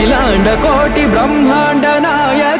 అఖిలాండ కోటి బ్రహ్మాండ నాయక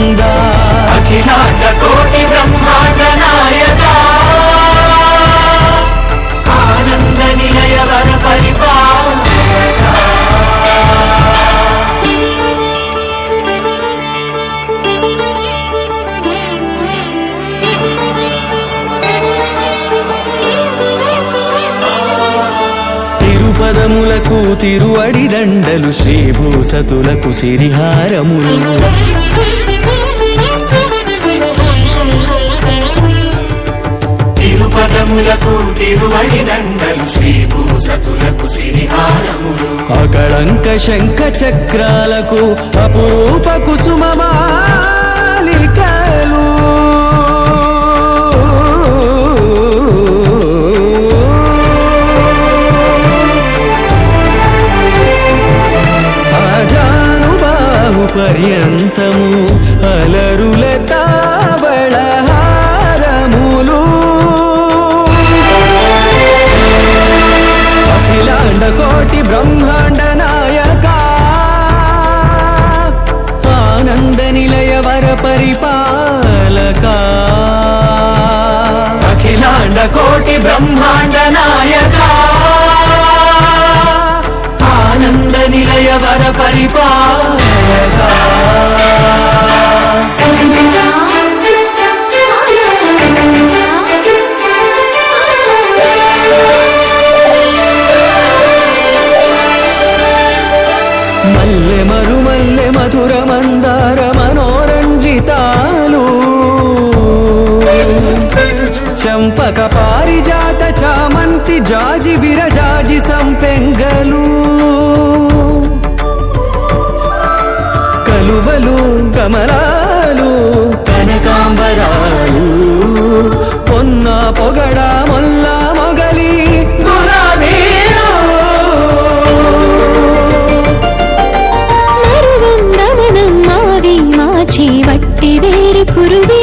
తిరుపదములకు తిరువడి దండలు శ్రీభూసతులకు సిరిహారములు. తిరుపదములకు తిరువడి దండలు శ్రీభూసతులకు సిరిహారములు. అకళంక శంఖ చక్రాలకు అపురూప కుసుమమాలికలు పర్యంతము అలరుల తావళహారములు అఖిలాండ కోటి బ్రహ్మాండ నాయక ఆనంద నిలయ వర పరిపాలక. అఖిలాండ కోటి బ్రహ్మాండ నాయక ఆనంద నిలయ వర పరిపాలక. చంపక పారిజాత చామంతి జాజి విరజాజి సంపెంగలు. కలువలు కమలాలు కనకాంబరాలు. పొన్న పొగడ మొల్ల మొగలి గులాబీలు మరువం దమనం మావి మాచి వట్టి వేరు కురువి.